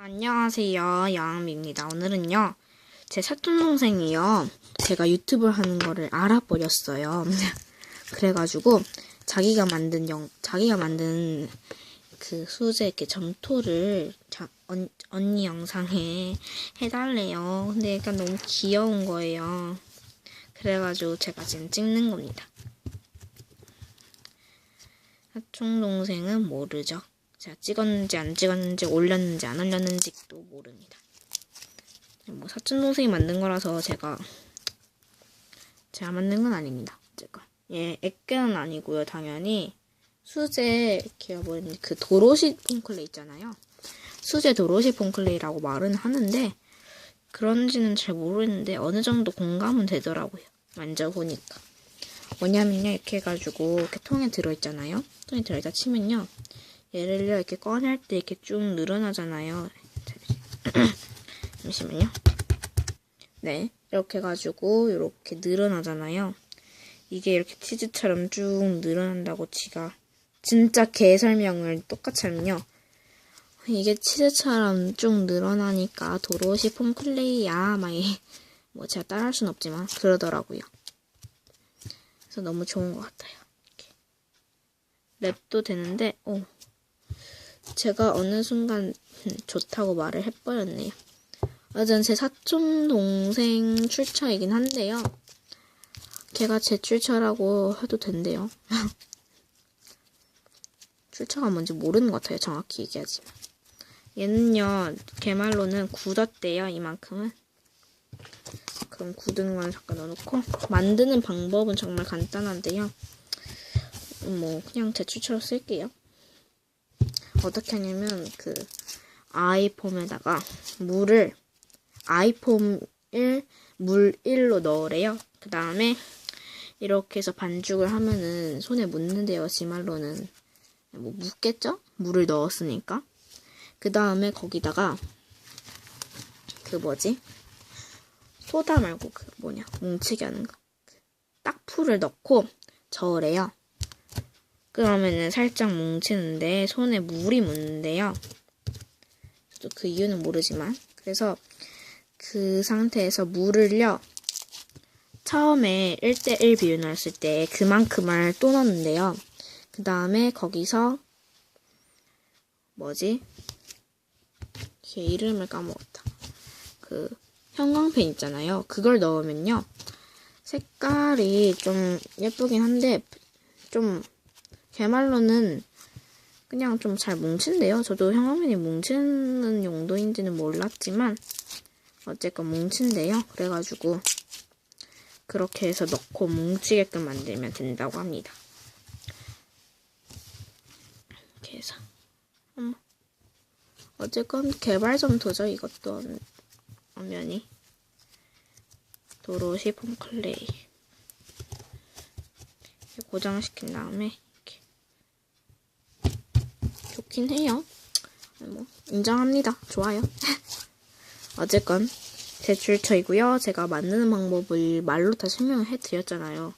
안녕하세요. 여왕미입니다. 오늘은요, 제 사촌 동생이요. 제가 유튜브를 하는 거를 알아버렸어요. 그래가지고, 자기가 만든 영, 자기가 만든 그 수제 이렇게 점토를 자, 언, 언니 영상에 해달래요. 근데 약간 너무 귀여운 거예요. 그래가지고 제가 지금 찍는 겁니다. 사촌 동생은 모르죠. 제가 찍었는지 안 찍었는지 올렸는지 안 올렸는지도 모릅니다. 뭐 사촌 동생이 만든 거라서 제가 제가 만든 건 아닙니다. 제가 예 액계는 아니고요. 당연히 수제 이렇게 뭐였는지 그 도로시 폼클레이 있잖아요. 수제 도로시 폼클레이라고 말은 하는데 그런지는 잘 모르겠는데 어느 정도 공감은 되더라고요. 만져보니까. 뭐냐면요 이렇게 해가지고 이렇게 통에 들어있잖아요. 통에 들어있다 치면요. 얘를요 이렇게 꺼낼 때 이렇게 쭉 늘어나잖아요. 잠시만요. 네, 이렇게 해가지고 이렇게 늘어나잖아요. 이게 이렇게 치즈처럼 쭉 늘어난다고 지가 진짜 개 설명을 똑같이 하면요. 이게 치즈처럼 쭉 늘어나니까 도로시 폼클레이야 막뭐 제가 따라할 순 없지만 그러더라고요. 그래서 너무 좋은 것 같아요. 이렇게. 랩도 되는데, 오. 제가 어느 순간 좋다고 말을 해버렸네요. 어전 제 사촌 동생 출처이긴 한데요. 걔가 제 출처라고 해도 된대요. 출처가 뭔지 모르는 것 같아요. 정확히 얘기하지만. 얘는요, 걔 말로는 굳었대요. 이만큼은. 그럼 굳은 건 잠깐 넣어놓고 만드는 방법은 정말 간단한데요. 뭐 그냥 제 출처로 쓸게요. 어떻게 하냐면 그 아이폼에다가 물을 아이폼 1, 물 1로 넣으래요. 그 다음에 이렇게 해서 반죽을 하면은 손에 묻는데요. 지말로는 뭐 묻겠죠? 물을 넣었으니까. 그 다음에 거기다가 그 뭐지? 소다 말고 그 뭐냐 뭉치게 하는 거. 딱풀을 넣고 저으래요. 그러면은 살짝 뭉치는데 손에 물이 묻는데요. 저도 그 이유는 모르지만 그래서 그 상태에서 물을요. 처음에 1대1 비율 넣었을 때 그만큼을 또 넣는데요. 그 다음에 거기서 뭐지? 걔 이름을 까먹었다. 그 형광펜 있잖아요. 그걸 넣으면요. 색깔이 좀 예쁘긴 한데 좀 제 말로는 그냥 좀 잘 뭉친데요. 저도 형광펜이 뭉치는 용도인지는 몰랐지만 어쨌건 뭉친데요. 그래가지고 그렇게 해서 넣고 뭉치게끔 만들면 된다고 합니다. 이렇게 해서 어머. 어쨌건 개발점도죠. 이것도 화면이 도로시 폼클레이 고정시킨 다음에 좋긴 해요. 뭐 인정합니다. 좋아요. 어쨌건 제 출처이고요. 제가 만드는 방법을 말로 다 설명을 해드렸잖아요.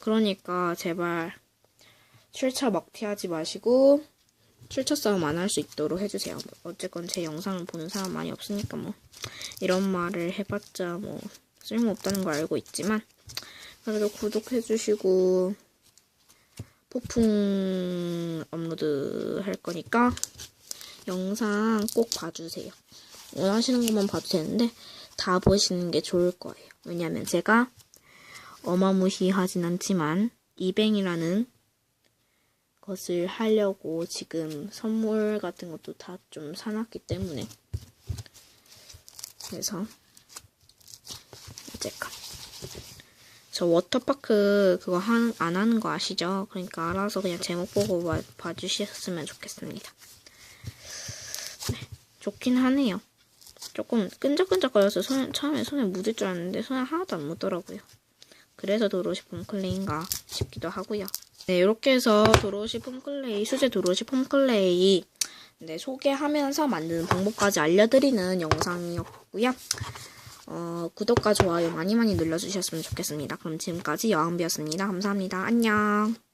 그러니까 제발 출처 먹튀하지 마시고 출처 싸움 안 할 수 있도록 해주세요. 어쨌건 제 영상을 보는 사람 많이 없으니까 뭐 이런 말을 해봤자 뭐 쓸모없다는 걸 알고 있지만 그래도 구독해주시고 폭풍 업로드 할 거니까 영상 꼭 봐주세요. 원하시는 것만 봐도 되는데 다 보시는 게 좋을 거예요. 왜냐면 제가 어마무시하진 않지만 이뱅이라는 것을 하려고 지금 선물 같은 것도 다 좀 사놨기 때문에 그래서 어쨌건 저 워터파크 그거 한, 안 하는 거 아시죠? 그러니까 알아서 그냥 제목 보고 봐, 봐주셨으면 좋겠습니다. 네, 좋긴 하네요. 조금 끈적끈적거려서 손, 처음에 손에 묻을 줄 알았는데 손에 하나도 안 묻더라고요. 그래서 도로시 폼클레이인가 싶기도 하고요. 네, 이렇게 해서 도로시 폼클레이, 수제 도로시 폼클레이 네, 소개하면서 만드는 방법까지 알려드리는 영상이었고요. 어, 구독과 좋아요 많이 많이 눌러주셨으면 좋겠습니다. 그럼 지금까지 여왕비였습니다. 감사합니다. 안녕.